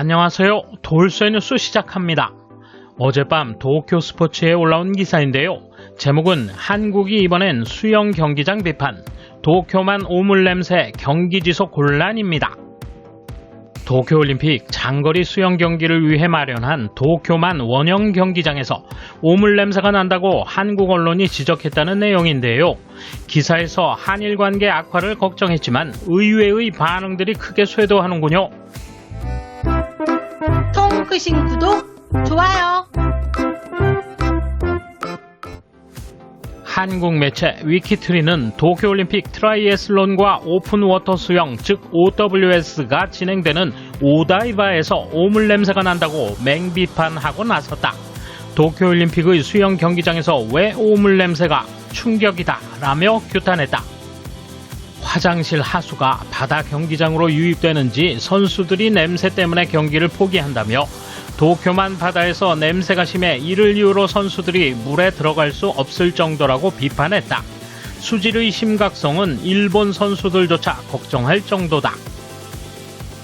안녕하세요. 돌쇠 뉴스 시작합니다. 어젯밤 도쿄 스포츠에 올라온 기사인데요. 제목은 한국이 이번엔 수영 경기장 비판, 도쿄만 오물 냄새 경기 지속 곤란입니다. 도쿄올림픽 장거리 수영 경기를 위해 마련한 도쿄만 원형 경기장에서 오물 냄새가 난다고 한국 언론이 지적했다는 내용인데요. 기사에서 한일 관계 악화를 걱정했지만 의외의 반응들이 크게 쇄도하는군요. 통 크신 구독, 좋아요. 한국 매체 위키트리는 도쿄올림픽 트라이애슬론과 오픈워터 수영 즉 OWS가 진행되는 오다이바에서 오물 냄새가 난다고 맹비판하고 나섰다. 도쿄올림픽의 수영 경기장에서 왜 오물 냄새가 충격이다 라며 규탄했다. 화장실 하수가 바다 경기장으로 유입되는지 선수들이 냄새 때문에 경기를 포기한다며 도쿄만 바다에서 냄새가 심해 이를 이유로 선수들이 물에 들어갈 수 없을 정도라고 비판했다. 수질의 심각성은 일본 선수들조차 걱정할 정도다.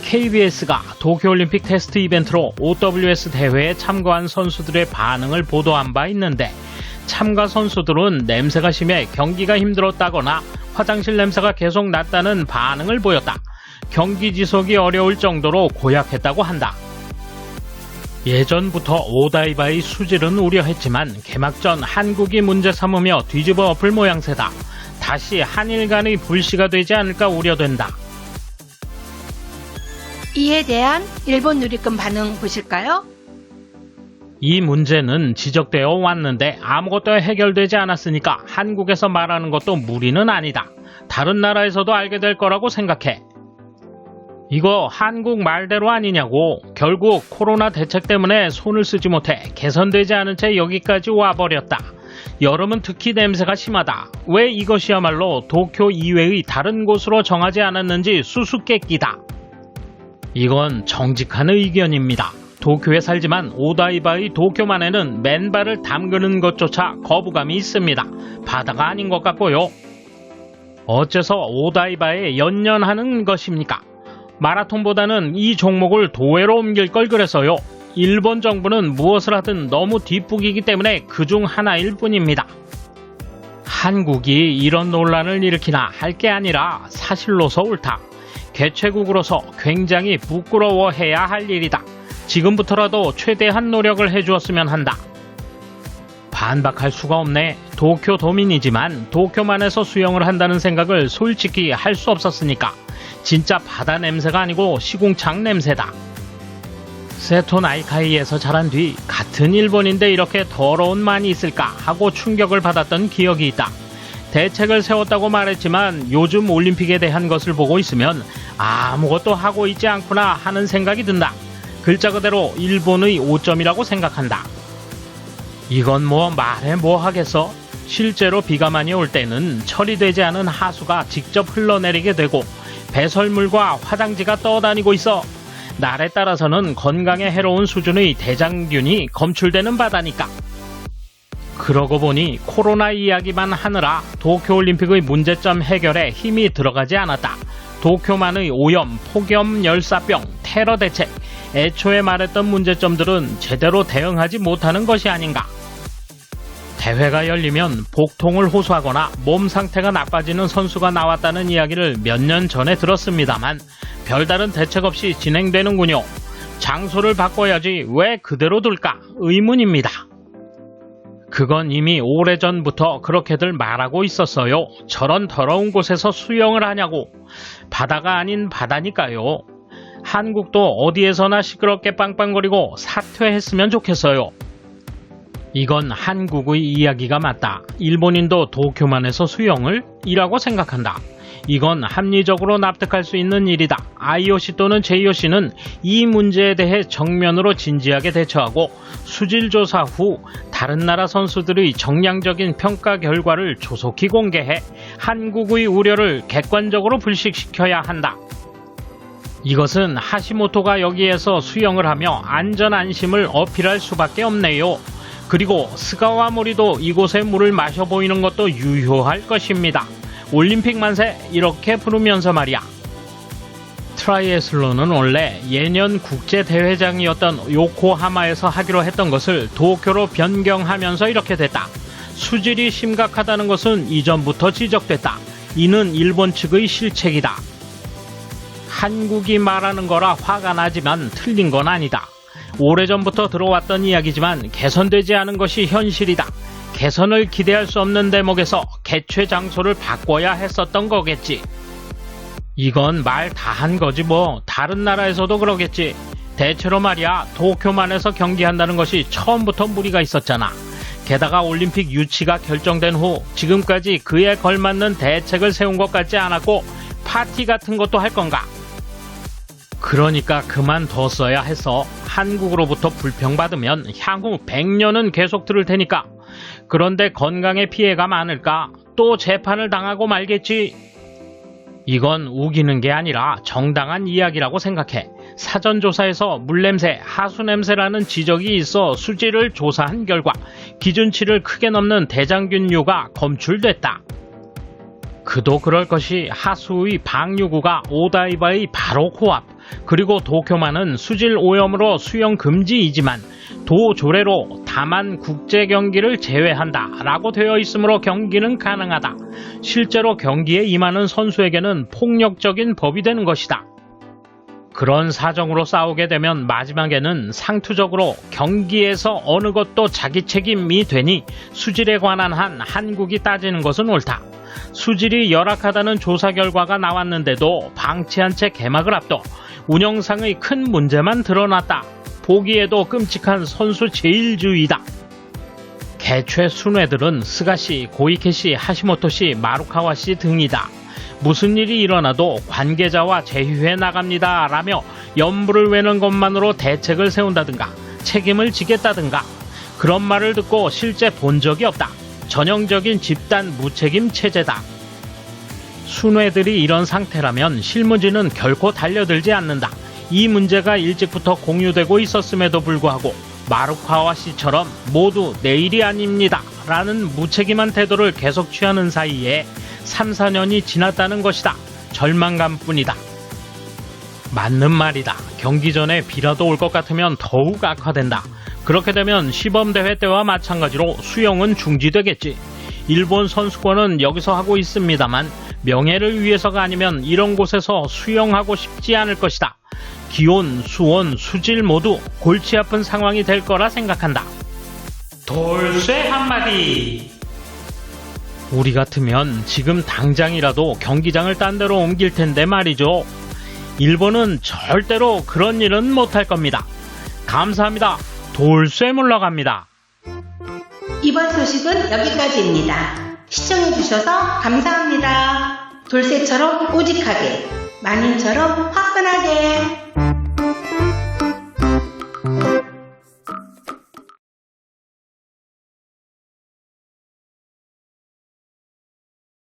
KBS가 도쿄올림픽 테스트 이벤트로 OWS 대회에 참가한 선수들의 반응을 보도한 바 있는데 참가 선수들은 냄새가 심해 경기가 힘들었다거나 화장실 냄새가 계속 났다는 반응을 보였다. 경기 지속이 어려울 정도로 고약했다고 한다. 예전부터 오다이바의 수질은 우려했지만 개막 전 한국이 문제 삼으며 뒤집어 엎을 모양새다. 다시 한일 간의 불씨가 되지 않을까 우려된다. 이에 대한 일본 누리꾼 반응 보실까요? 이 문제는 지적되어 왔는데 아무것도 해결되지 않았으니까 한국에서 말하는 것도 무리는 아니다. 다른 나라에서도 알게 될 거라고 생각해. 이거 한국 말대로 아니냐고. 결국 코로나 대책 때문에 손을 쓰지 못해 개선되지 않은 채 여기까지 와버렸다. 여름은 특히 냄새가 심하다. 왜 이것이야말로 도쿄 이외의 다른 곳으로 정하지 않았는지 수수께끼다. 이건 정직한 의견입니다. 도쿄에 살지만 오다이바의 도쿄만에는 맨발을 담그는 것조차 거부감이 있습니다. 바다가 아닌 것 같고요. 어째서 오다이바에 연연하는 것입니까? 마라톤보다는 이 종목을 도회로 옮길 걸 그래서요. 일본 정부는 무엇을 하든 너무 뒷북이기 때문에 그 중 하나일 뿐입니다. 한국이 이런 논란을 일으키나 할 게 아니라 사실로서 옳다. 개최국으로서 굉장히 부끄러워해야 할 일이다. 지금부터라도 최대한 노력을 해주었으면 한다. 반박할 수가 없네. 도쿄 도민이지만 도쿄만에서 수영을 한다는 생각을 솔직히 할 수 없었으니까. 진짜 바다 냄새가 아니고 시궁창 냄새다. 세토 나이카이에서 자란 뒤 같은 일본인데 이렇게 더러운 만이 있을까 하고 충격을 받았던 기억이 있다. 대책을 세웠다고 말했지만 요즘 올림픽에 대한 것을 보고 있으면 아무것도 하고 있지 않구나 하는 생각이 든다. 글자 그대로 일본의 오점이라고 생각한다. 이건 뭐 말해 뭐 하겠어? 실제로 비가 많이 올 때는 처리되지 않은 하수가 직접 흘러내리게 되고 배설물과 화장지가 떠다니고 있어 날에 따라서는 건강에 해로운 수준의 대장균이 검출되는 바다니까. 그러고 보니 코로나 이야기만 하느라 도쿄올림픽의 문제점 해결에 힘이 들어가지 않았다. 도쿄만의 오염, 폭염, 열사병, 테러 대책, 애초에 말했던 문제점들은 제대로 대응하지 못하는 것이 아닌가. 대회가 열리면 복통을 호소하거나 몸 상태가 나빠지는 선수가 나왔다는 이야기를 몇 년 전에 들었습니다만 별다른 대책 없이 진행되는군요. 장소를 바꿔야지 왜 그대로 둘까 의문입니다. 그건 이미 오래전부터 그렇게들 말하고 있었어요. 저런 더러운 곳에서 수영을 하냐고. 바다가 아닌 바다니까요. 한국도 어디에서나 시끄럽게 빵빵거리고 사퇴했으면 좋겠어요. 이건 한국의 이야기가 맞다. 일본인도 도쿄만에서 수영을? 이라고 생각한다. 이건 합리적으로 납득할 수 있는 일이다. IOC 또는 JOC는 이 문제에 대해 정면으로 진지하게 대처하고 수질 조사 후 다른 나라 선수들의 정량적인 평가 결과를 조속히 공개해 한국의 우려를 객관적으로 불식시켜야 한다. 이것은 하시모토가 여기에서 수영을 하며 안전 안심을 어필할 수밖에 없네요. 그리고 스가와 모리도 이곳의 물을 마셔 보이는 것도 유효할 것입니다. 올림픽 만세 이렇게 부르면서 말이야. 트라이애슬론은 원래 예년 국제 대회장이었던 요코하마에서 하기로 했던 것을 도쿄로 변경하면서 이렇게 됐다. 수질이 심각하다는 것은 이전부터 지적됐다. 이는 일본 측의 실책이다. 한국이 말하는 거라 화가 나지만 틀린 건 아니다. 오래전부터 들어왔던 이야기지만 개선되지 않은 것이 현실이다. 개선을 기대할 수 없는 대목에서 개최 장소를 바꿔야 했었던 거겠지. 이건 말 다 한 거지 뭐. 다른 나라에서도 그러겠지. 대체로 말이야, 도쿄만에서 경기한다는 것이 처음부터 무리가 있었잖아. 게다가 올림픽 유치가 결정된 후 지금까지 그에 걸맞는 대책을 세운 것 같지 않았고 파티 같은 것도 할 건가? 그러니까 그만뒀어야 해서 한국으로부터 불평받으면 향후 100년은 계속 들을 테니까 그런데 건강에 피해가 많을까? 또 재판을 당하고 말겠지? 이건 우기는 게 아니라 정당한 이야기라고 생각해. 사전조사에서 물냄새, 하수냄새라는 지적이 있어 수질을 조사한 결과 기준치를 크게 넘는 대장균류가 검출됐다. 그도 그럴 것이 하수의 방류구가 오다이바의 바로 코앞, 그리고 도쿄만은 수질 오염으로 수영 금지이지만 도조례로 다만 국제 경기를 제외한다 라고 되어 있으므로 경기는 가능하다. 실제로 경기에 임하는 선수에게는 폭력적인 법이 되는 것이다. 그런 사정으로 싸우게 되면 마지막에는 상투적으로 경기에서 어느 것도 자기 책임이 되니 수질에 관한 한 한국이 따지는 것은 옳다. 수질이 열악하다는 조사 결과가 나왔는데도 방치한 채 개막을 앞둬 운영상의 큰 문제만 드러났다. 보기에도 끔찍한 선수 제일주의다. 개최 순회들은 스가시, 고이케시, 하시모토시, 마루카와시 등이다. 무슨 일이 일어나도 관계자와 제휴해 나갑니다. 라며 연부를 외는 것만으로 대책을 세운다든가 책임을 지겠다든가 그런 말을 듣고 실제 본 적이 없다. 전형적인 집단 무책임 체제다. 순회들이 이런 상태라면 실무진은 결코 달려들지 않는다. 이 문제가 일찍부터 공유되고 있었음에도 불구하고 마루카와 씨처럼 모두 내일이 아닙니다. 라는 무책임한 태도를 계속 취하는 사이에 3, 4년이 지났다는 것이다. 절망감 뿐이다. 맞는 말이다. 경기 전에 비라도 올 것 같으면 더욱 악화된다. 그렇게 되면 시범대회 때와 마찬가지로 수영은 중지되겠지. 일본 선수권은 여기서 하고 있습니다만 명예를 위해서가 아니면 이런 곳에서 수영하고 싶지 않을 것이다. 기온, 수온, 수질 모두 골치 아픈 상황이 될 거라 생각한다. 돌쇠 한마디. 우리 같으면 지금 당장이라도 경기장을 딴 데로 옮길 텐데 말이죠. 일본은 절대로 그런 일은 못할 겁니다. 감사합니다. 돌쇠 물러갑니다. 이번 소식은 여기까지입니다. 시청해주셔서 감사합니다. 돌쇠처럼 우직하게, 만인처럼 화끈하게.